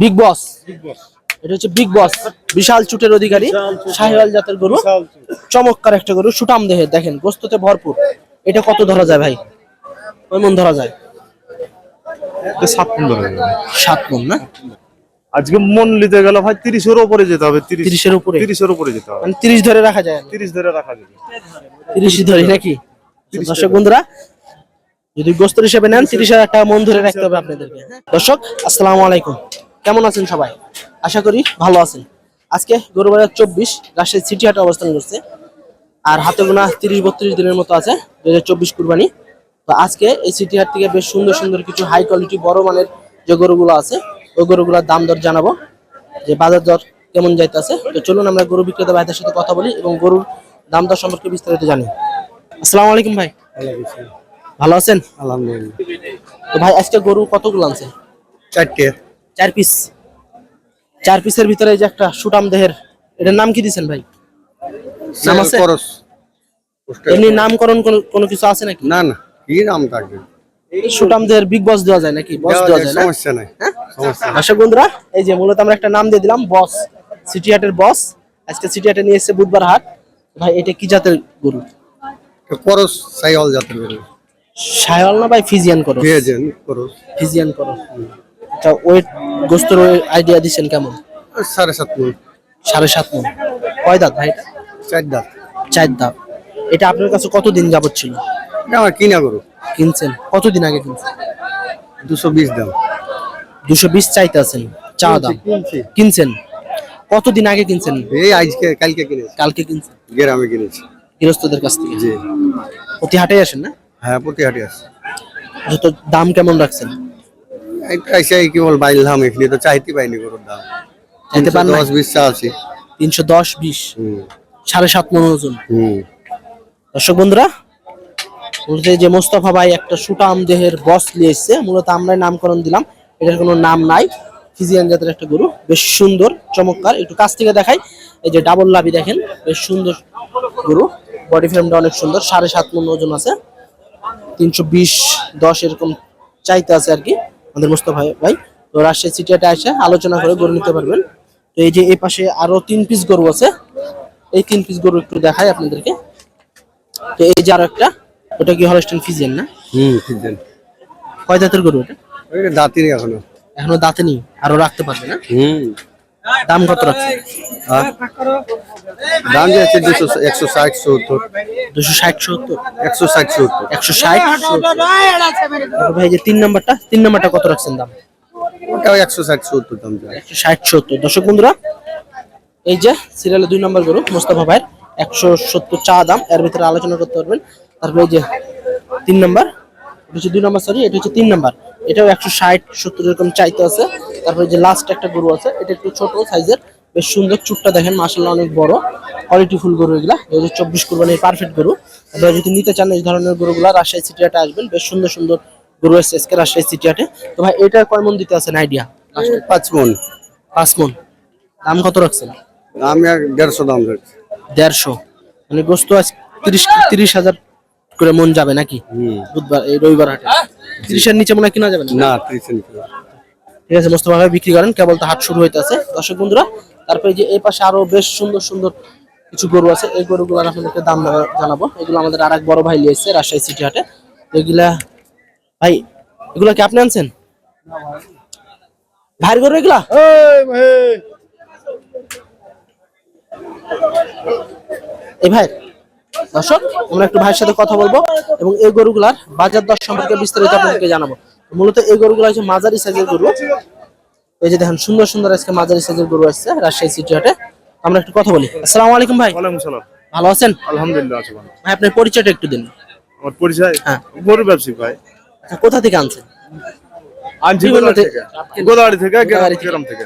Big বস এটা হচ্ছে big বস বিশাল চুটের অধিকারী শাহিওয়াল জাতের গরু। চমৎকার একটা গরু সুটাম দেহে। দেখেন গোস্ততে ভরপুর। এটা কত ধরা যায় ভাই? ওই মন ধরা যায়? সাত মন ধরে গেল। সাত মন না? আজকে মন নিতে গেলে ভাই তিরিশের উপরে যেতে হবে তিরিশ। তিরিশের উপরে? তিরিশের উপরে যেতে হবে। মানে তিরিশ ধরে রাখা যায়? তিরিশ ধরে রাখা যাবে তিরিশই ধরে নাকি? দর্শক বন্ধুরা যদি গোস্তর হিসেবে নেন তিরিশ হাজার টাকা মন ধরে রাখতে হবে আপনাদেরকে। দর্শক আসসালামু আলাইকুম। কেমন আছেন সবাই? আশা করি ভালো আছেন। আজকে গরু বাজার চব্বিশ রাজশাহী সিটি হাটে অবস্থান করছে। আর হাতে গোনা তিরিশ বত্রিশ দিনের মতো আছে দু হাজার চব্বিশ কুরবানি। তো আজকে এই সিটি হাট থেকে বেশ সুন্দর সুন্দর কিছু হাই কোয়ালিটি বড় মানের যে গরুগুলো আছে ওই গরুগুলোর দাম দর জানাব। যে বাজার দর কেমন যাইতেছে তো চলুন আমরা গরু বিক্রেতা ভাইদের সাথে কথা বলি এবং গরুর দাম দর সম্পর্কে বিস্তারিত জানি। আসসালামু আলাইকুম ভাই। ভালো আছেন? আলহামদুলিল্লাহ। তো ভাই আজকে গরু কতগুলো আনছে? চারটে। চার পিস চার পিসের ভিতরে এই যে একটা সুটাম দেহের এটার নাম কি দিছেন ভাই? নাম আছে? খরচ এমনি নামকরণ কোনো কিছু আছে নাকি? না না কি নাম থাকবে সুটাম দেহের বিগ বস দেওয়া যায় নাকি? বস দেওয়া যায় সমস্যা নাই। হ্যাঁ? সমস্যা বন্ধুরা এই যে মূলত আমরা একটা নাম দিয়ে দিলাম বস সিটি হাটের বস আজকে সিটি হাটে নিয়ে এসেছে বুধবার হাট। ভাই এটা কি জাতের গরু? খরচ সাইওয়াল জাতের গরু। সায়ল না ভাই ফিজিয়ান করো পেয়েছেন খরচ ফিজিয়ান করো আচ্ছা ওয়েট গোস্তর আইডিয়া দিচ্ছেন কেমন? সাড়ে সাত মন। সাড়ে সাত মন। কয় দাঁত ভাই চার দাঁত। চার দাঁত। এটা আপনার কাছে কতদিন যাবত ছিল? এটা আমার কিনা গরু। কিনছেন? কতদিন আগে কিনছেন? দুশো বিশ দাম। দুশো বিশ চাইতে আছেন চা দাম। কিনছি কিনছেন? কতদিন আগে কিনছেন? এই আজকে কালকে কিনেছি। কালকে কিনছেন? গ্রামে কিনেছি। গৃহস্থদের কাছ থেকে? জি। প্রতি হাটে আসেন না? হ্যাঁ প্রতি হাটে যত দাম কেমন রাখছেন? এসে এখানে তো চাইতে পাইনি গরুর দাম। চাইতে পান দশ বিশ চা আছে। তিনশো দশ বিশ? সাড়ে সাত মন ওজন দর্শক বন্ধুরা যে মোস্তফা ভাই একটা সুটাম দেহের বস নিয়ে এসছে। মূলত আমরাই নামকরণ দিলাম। এটার কোনো নাম নাই। ফিজিয়ান জাতের একটা গরু। বেশ সুন্দর চমৎকার। একটু কাছ থেকে দেখাই। এই যে ডাবল লাভি দেখেন বেশ সুন্দর গরু। বডি ফ্রেমটা অনেক সুন্দর। সাড়ে সাত মন ওজন আছে। তিনশো বিশ দশ এরকম চাইতে আছে আর কি। আমাদের মোস্তফা ভাই তো রাজশাহী সিটিয়াটা এসে আলোচনা করে গরু নিতে পারবেন। তো এই যে এই পাশে আরও তিন পিস গরু আছে। এই তিন পিস গরু একটু দেখাই আপনাদেরকে। তো এই যে আরও একটা ওটা কি হলস্টেন ফিজিয়ান না? হুম বুঝছেন কয় দাঁতের গরু এটা? ওইটা দাঁতির এখনও। এখনও দাঁতে নেই আরও রাখতে পারবে না? হুম। দাম কত রাখছে আর দাম যাচ্ছে দুশো একশো ষাট সত্তর। দুশো ষাট সত্তর? একশো ষাট সত্তর। একশো ষাট ভাই যে তিন নাম্বারটা তিন নাম্বারটা কত রাখছেন দাম? ওটাও একশো ষাট সত্তর দাম একশো ষাট সত্তর। দর্শক বন্ধুরা এই যে সিরিয়ালে দুই নম্বর গরু মোস্তফা ভাইয়ের একশো সত্তর চা দাম এর ভিতরে আলোচনা করতে পারবেন। তারপরে এই যে তিন নাম্বার এটা হচ্ছে দুই নাম্বার সরি এটা হচ্ছে তিন নাম্বার। এটাও একশো ষাট সত্তর এরকম চাইতে আছে। তারপরে যে লাস্ট একটা গরু আছে এটা একটু ছোট সাইজের বেশ সুন্দর চুটটা দেখেন মাসাল্লাহ অনেক বড়। কোয়ালিটি ফুল গরু এগুলা দু হাজার চব্বিশ কুরবানির পারফেক্ট গরু। আপনারা যদি নিতে চান এই ধরনের গরুগুলা রাজশাহী সিটি হাটে আসবেন বেশ সুন্দর সুন্দর গরু এসছে আজকে রাজশাহী সিটি হাটে তো ভাই এটা কয় মন দিতে আছেন আইডিয়া পাঁচ মন। পাঁচ মন। দাম কত রাখছেন? আমি আর দেড়শো দাম রাখছি। দেড়শো। মানে গোস্ত আজ তিরিশ তিরিশ হাজার করে মন যাবে নাকি? বুধবার এই রবিবার হাটে। তিরিশের নিচে মনে হয় কিনা যাবে না না ত্রিশ ঠিক আছে মোস্তফা ভাই বিক্রি করেন কেবল তো হাট শুরু হইতেছে। দর্শক বন্ধুরা তারপরে যে এই পাশে আরও বেশ সুন্দর সুন্দর কিছু গরু আছে এই গরুগুলোর আপনাদেরকে দাম জানাব। এগুলো আমাদের আর এক বড় ভাই নিয়ে এসছে রাজশাহী সিটি হাটে। এগুলা ভাই এগুলা কি আপনি আনছেন? ভাইয়ের গরু এগুলা? এই ভাই। দর্শক আমরা একটু ভাইয়ের সাথে কথা বলব এবং এই গরুগুলার বাজার দর সম্পর্কে বিস্তারিত আপনাদেরকে জানাব। মূলত এই গরুগুলো হচ্ছে মাঝারি সাইজের গরু। এই যে দেখেন সুন্দর সুন্দর আজকে মাঝারি সাইজের গরু আসছে রাজশাহী সিটি হাটে। আমরা একটু কথা বলি। আসসালামু আলাইকুম ভাই। ওয়ালাইকুম সালাম ভালো আছেন? আলহামদুলিল্লাহ আছে ভালো। ভাই আপনার পরিচয়টা একটু দিন। আমার পরিচয়? হ্যাঁ। গরু ব্যবসায়ী ভাই। আচ্ছা, কোথা থেকে আনছেন? আনছি গোদাগাড়ি থেকে। গ্রাম থেকে।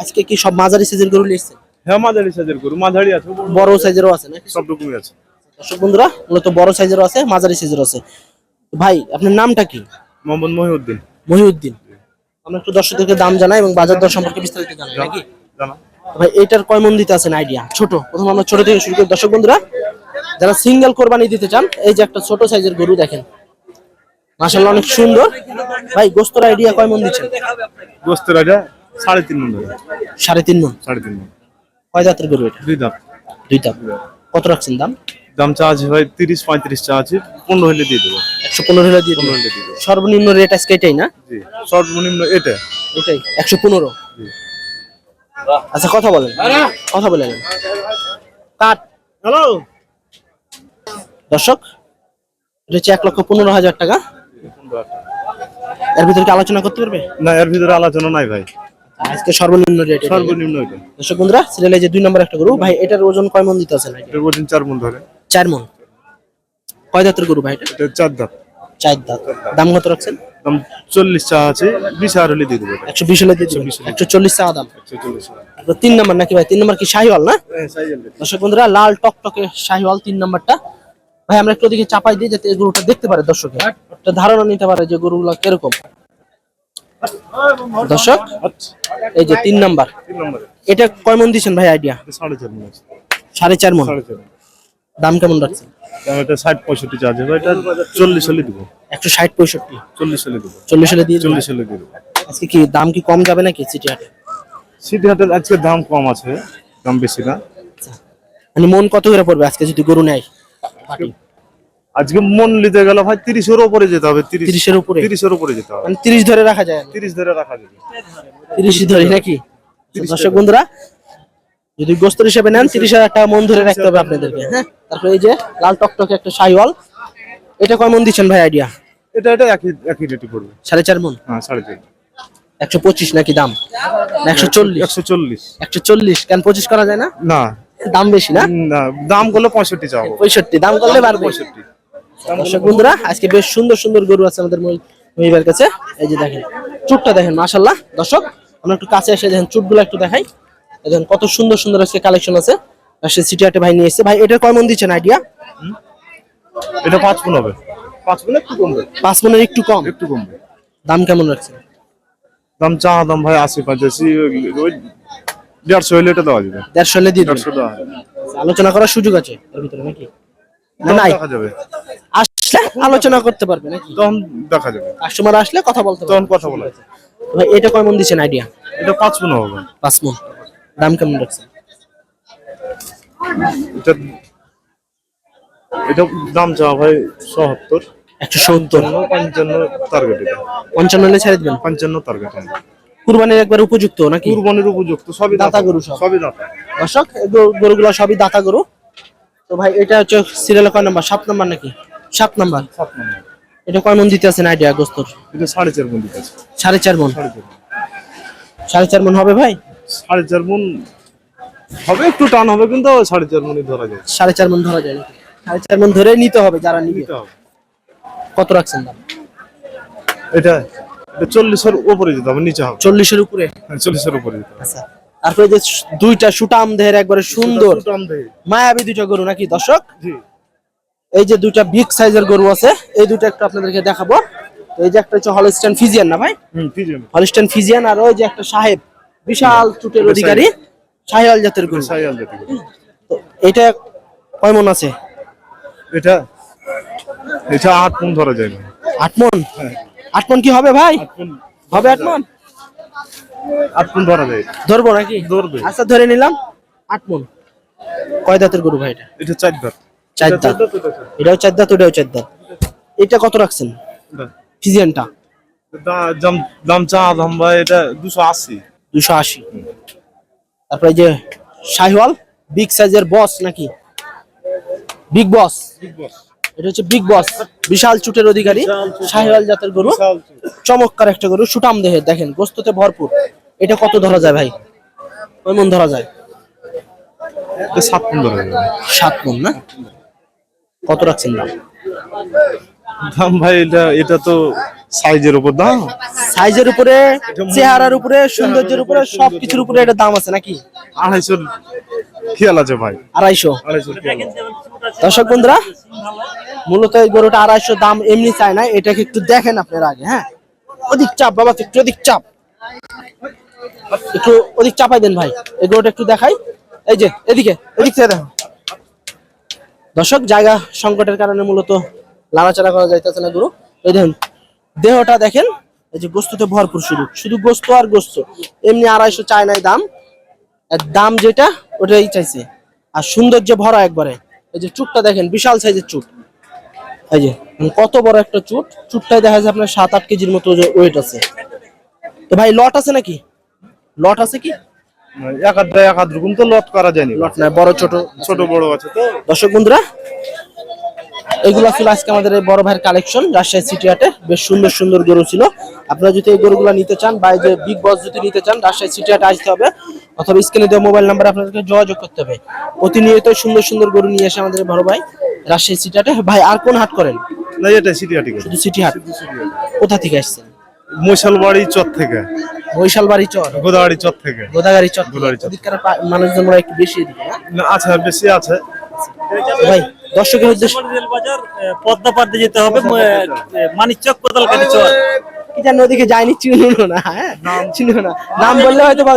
আজকে কি সব মাঝারি সাইজের গরু নিয়ে এসেছেন? হ্যাঁ মাঝারি সাইজের গরু মাঝারি আছে। বড় সাইজেরও আছে নাকি? সব রকমই আছে। দর্শক বন্ধুরা মূলত বড় সাইজেরও আছে মাঝারি সাইজেরও আছে। ভাই আপনার নামটা কি? মোহাম্মদ মহিউদ্দিন। মহিউদ্দিন। আমরা একটু দর্শকদেরকে দাম জানাই এবং বাজার দর সম্পর্কে বিস্তারিত জানাই নাকি? জানা ভাই এটার কয় মন দিতে আছেন আইডিয়া ছোট। প্রথম আমরা ছোট থেকে শুরু করি। দর্শক বন্ধুরা যারা সিঙ্গেল কোরবানি দিতে চান এই যে একটা ছোট সাইজের গরু দেখেন। মাশাআল্লাহ অনেক সুন্দর। ভাই গোস্তর আইডিয়া কয় মন দিচ্ছেন? গোস্তের আইডিয়া সাড়ে তিন মন সাড়ে তিন মন? সাড়ে তিন মন। কয় দাঁতের গরু এটা? দুই দাম দুই দাঁত কত রাখছেন দাম? দাম চার্জ আছে ভাই তিরিশ পঁয়ত্রিশ চার্জ পনেরো হলে দিয়ে দেবো। একশো পনেরো হলে দিয়ে পনেরো হলে দিয়ে দেবো। সর্বনিম্ন রেট আজকে এটাই না? জি সর্বনিম্ন এটা। এটাই একশো পনেরো। আচ্ছা কথা বলেন। কথা বলেন। কাট। হ্যালো দর্শক এটা হচ্ছে এক লক্ষ পনেরো হাজার টাকা। এর ভিতরে কি আলোচনা করতে পারবে? না এর ভিতরে আলোচনা নাই ভাই। আজকে সর্বনিম্ন রেট সর্বনিম্ন এটা। দর্শক বন্ধুরা সিরিয়ালে যে দুই নম্বর একটা গরু ভাই এটার ওজন কয় মন দিতে আছে এটার ওজন চার মন ধরে। চার মন। কয় দাঁতের গরু ভাই এটা? চার দাম চার দাঁত। দাম কত রাখছেন? দাম চল্লিশ চা আছে বিশ আর হলে দিয়ে দেবো একশো বিশ হলে দিয়ে একশো চল্লিশ টাকা দাম। তিন নম্বর নাকি ভাই? তিন নম্বর কি শাহিওয়াল না? দর্শক বন্ধুরা লাল টকটকে শাহিওয়াল তিন নাম্বারটা। ভাই আমরা একটু ওদিকে চাপাই দিই যাতে এই গরুটা দেখতে পারে দর্শকে। একটা ধারণা নিতে পারে যে গরুগুলো কীরকম। দর্শক এই যে তিন নাম্বার। এটা কয় মন দিচ্ছেন ভাই আইডিয়া? সাড়ে চার মন। সাড়ে চার মন। দাম কেমন রাখছেন দাম এটা ষাট পঁয়ষট্টি চা আছে ভাই এটা চল্লিশ হলে দিব। একশো ষাট পঁয়ষট্টি। চল্লিশ হলে দিব। চল্লিশ হলে দিয়ে? চল্লিশ হলে দেবো। আজকে কি দাম কি কম যাবে নাকি সিটি হাটে সিটি হাটের আজকে দাম কম আছে দাম বেশি না। মানে মন কত করে পড়বে আজকে যদি গরু নেয়? আজকে মন নিতে গেলে ভাই তিরিশের উপরে যেতে হবে তিরিশ তিরিশের উপরে? তিরিশের উপরে যেতে হবে। মানে তিরিশ ধরে রাখা যায়। তিরিশ ধরে রাখা যাবে। তিরিশ ধরে নাকি? দর্শক বন্ধুরা যদি গোস্তর হিসেবে নেন তিরিশ হাজার টাকা মন ধরে রাখতে হবে আপনাদেরকে হ্যাঁ? তারপরে এই যে লাল টকটকে একটা সাইওয়াল। এটা কয় মন দিচ্ছেন ভাই আইডিয়া এটা এটা একই একই রেটে পড়বে। সাড়ে চার মন? হ্যাঁ সাড়ে চার। একশো পঁচিশ নাকি দাম? একশো চল্লিশ। একশো চল্লিশ। একশো চল্লিশ। কেন পঁচিশ করা যায় না? না। দাম বেশি না? না দাম করলে পঁয়ষট্টি চাও পঁয়ষট্টি। দাম করলে বাড়বে। পঁয়ষট্টি। দর্শক বন্ধুরা আজকে বেশ সুন্দর সুন্দর গরু আছে আমাদের মহিবার কাছে। এই যে দেখেন চুটটা দেখেন মাশাল্লাহ দর্শক আমরা একটু কাছে এসে দেখেন চুটগুলো একটু দেখাই। কত সুন্দর সুন্দর আজকে কালেকশন আছে। সে সিটি হাটে ভাই নিয়ে এসেছে। ভাই এটা কয় মন দিচ্ছেন আইডিয়া এটা পাঁচ গুণ হবে। পাঁচ গুণ একটু কমবে। পাঁচ মনের একটু কম? একটু কমবে। দাম কেমন রাখছেন? দাম চা দাম ভাই আশি পঁচাশি ওই দেড়শো হলে এটা দেওয়া যাবে। দেড়শো হলে দিয়ে দেড়শো দেওয়া আলোচনা করার সুযোগ আছে এর ভিতরে নাকি? নাই। দেখা যাবে। আসলে আলোচনা করতে পারবে নাকি? তখন দেখা যাবে। কাস্টমার আসলে কথা বলতে তখন কথা বলা যাবে। ভাই এটা কয় মন দিচ্ছেন আইডিয়া এটা পাঁচ গুণ হবে। পাঁচ মন। দাম কেমন রাখছেন এটা এটা দাম চাওয়া ভাই সত্তর। একশো সত্তর। পঞ্চান্ন টার্গেট এটা। পঞ্চান্ন হলে ছেড়ে দিবেন? পঞ্চান্ন টার্গেট কুরবানির একবার উপযুক্ত নাকি? কুরবানির উপযুক্ত সবই দাতা গরু সবই দাতা। দর্শক গরুগুলো সবই দাতা গরু। তো ভাই এটা হচ্ছে সিরিয়াল কয় নাম্বার? সাত নাম্বার নাকি? সাত নাম্বার। সাত নম্বর। এটা কয় মন দিতে আছেন আইডিয়া গোস্তর এটা সাড়ে চার মন দিতে আছে। সাড়ে চার মন। সাড়ে চার মণ। সাড়ে চার মন হবে ভাই? সাড়ে চার মন হবে একটু টান হবে কিন্তু সাড়ে চার মনই ধরা যায়। সাড়ে চার মন ধরা যায়? সাড়ে চার মন ধরে নিতে হবে যারা নিবে। দিতে হবে। কত রাখছেন দাম? এটা এটা চল্লিশের উপরে যেতে হবে নিচে হবে। চল্লিশের উপরে? হ্যাঁ, চল্লিশের উপরে যেতে হবে। আচ্ছা তারপরে যে দুইটা সুটাম দেহের একবারে সুন্দর মায়াবী দুইটা গরু নাকি দর্শক? এই যে দুইটা বিগ সাইজের গরু আছে এই দুটো একটু আপনাদেরকে দেখাবো। এই যে একটা হচ্ছে হলস্টাইন ফিজিয়ান না ভাই? হুম ফিজিয়ান আর ওই যে একটা সাহেব। বিশাল চুটের অধিকারী সাহেয়াল জাতের গরু। সাইয়াল জাতের। এটা কয় মন আছে? এটা এটা আট মন ধরা যায়। না আট মন? আট মন কি হবে ভাই? হবে আট মন? আট মন ধরা যায়। ধরবো নাকি? ধরবে। আচ্ছা ধরে নিলাম। আট মন। কয় দাঁতের গরু ভাই এটা? এটা চার দাঁত। চার দাঁত। এটাও চার দাঁত ওটাও চার দাঁত। এটা কত রাখছেন? ফিজিয়ানটা? দাম- দাম চা দাম ভাই এটা দুশো আশি। দুশো আশি। তারপরে এই যে শাহিওয়াল বিগ সাইজের বস নাকি? বিগ বস এটা হচ্ছে বিগ বস বিশাল চুটের অধিকারী শাহিওয়াল জাতের গরু। চমৎকার একটা গরু সুটাম দেহে দেখেন গোস্ততে ভরপুর। এটা কত ধরা যায় ভাই? ওই মন ধরা যায়? সাত মন ধরা যাবে সাত মন না? কত রাখছেন দাম? দাম ভাই এটা এটা তো সাইজের উপর দাম সাইজের উপরে চেহারার উপরে সৌন্দর্যের উপরে সবকিছুর উপরে এটা দাম আছে নাকি? আড়াইশো খেয়াল আছে ভাই। আড়াইশো। দর্শক বন্ধুরা মূলত এই গরুটা আড়াইশো দাম এমনি চায় না এটাকে একটু দেখেন আপনারা আগে হ্যাঁ? অধিক চাপ বাবা একটু অধিক চাপ। একটু অধিক চাপাই দেন ভাই এই গরুটা একটু দেখাই। এই যে এদিকে এদিক থেকে দেখো দর্শক জায়গা সংকটের কারণে মূলত লাড়াচাড়া করা যাইতেছে না গরু। এই দেখুন দেহটা দেখেন এই যে গোস্ততে ভরপুর শুধু শুধু গোস্ত আর গোস্ত। এমনি আড়াইশো চায় নাই দাম দাম যেটা ওটাই চাইছে। আর সৌন্দর্য ভরা একবারে। এই যে চুটটা দেখেন বিশাল সাইজের চুট। এই যে মানে কত বড় একটা চুট। চুটটাই দেখা যায় আপনার সাত আট কেজির মতো ওয়েট আছে। তো ভাই লট আছে নাকি? লট আছে কি? এক আধ এক আধ রকম তো লট করা যায়নি লট নাই বড় ছোট ছোট বড় আছে তো। দর্শক বন্ধুরা এগুলো ছিল আজকে আমাদের এই বড় ভাইয়ের কালেকশন রাজশাহী সিটি হাটে বেশ সুন্দর সুন্দর গরু ছিল। আপনারা যদি এই গরুগুলো নিতে চান বা এই যে বিগ বস যদি নিতে চান রাজশাহী সিটি হাটে আসতে হবে। অথবা স্ক্রিনে দেওয়া মোবাইল নাম্বার আপনাদেরকে যোগাযোগ করতে হবে। প্রতিনিয়ত সুন্দর সুন্দর গরু নিয়ে আসে আমাদের বড় ভাই রাজশাহী সিটি হাটে ভাই আর কোন হাট করেন? না এটা সিটি হাটি করে। শুধু সিটি হাট কোথা থেকে আসছেন? মশালবাড়ি চর থেকে। বৈশাল বাড়ি চর? গোদাবাড়ি চর থেকে। গোদাগাড়ি চর গোদাগাড়ি চর। মানুষজন মনে একটু বেশি না? না আছে বেশি আছে। ভাই দর্শকের উদ্দেশ্যে রেল বাজার পদ্মা পাড়তে যেতে হবে মানিকচক কোদালকাটি চর। কি ওদিকে যায়নি চিনলো না হ্যাঁ? চিনলো না। নাম বললে হয়তো বা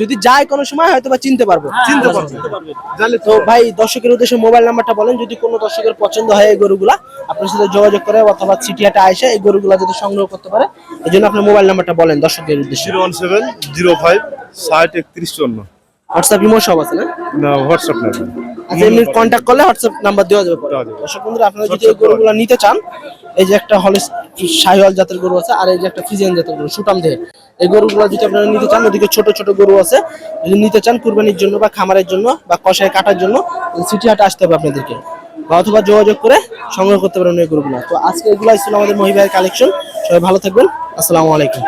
যদি যায় কোনো সময় হয়তো বা চিনতে পারব। চিনতে পারব। তো ভাই দর্শকের উদ্দেশ্যে মোবাইল নাম্বারটা বলেন যদি কোনো দর্শকের পছন্দ হয় এই গরুগুলা আপনার সাথে যোগাযোগ করে অথবা চিঠিয়াটা আইসে এই গরুগুলা যদি সংগ্রহ করতে পারে এই জন্য আপনার মোবাইল নাম্বারটা বলেন দর্শকের উদ্দেশ্যে। Zero one seven zero five ষাট একত্রিশ চুয়ান্ন। হোয়াটসঅ্যাপ ইমো সব আছে না? না হোয়াটসঅ্যাপ না আচ্ছা এমনি কন্ট্যাক্ট করলে হোয়াটসঅ্যাপ নাম্বার দেওয়া যাবে। দর্শক বন্ধুরা আপনারা যদি এই গরুগুলো নিতে চান এই যে একটা হলে শাহিওয়াল জাতের গরু আছে আর এই যে একটা ফিজিয়ান জাতের গরু সুটাম দেহের এই গরুগুলো যদি আপনারা নিতে চান ওদিকে ছোট ছোট গরু আছে যদি নিতে চান কুরবানির জন্য বা খামারের জন্য বা কষায় কাটার জন্য সিটি হাটে আসতে হবে আপনাদেরকে। বা অথবা যোগাযোগ করে সংগ্রহ করতে পারেন এই গরুগুলো। তো আজকে এগুলো ছিল আমাদের মহিবাইয়ের কালেকশন সবাই ভালো থাকবেন। আসসালামু আলাইকুম।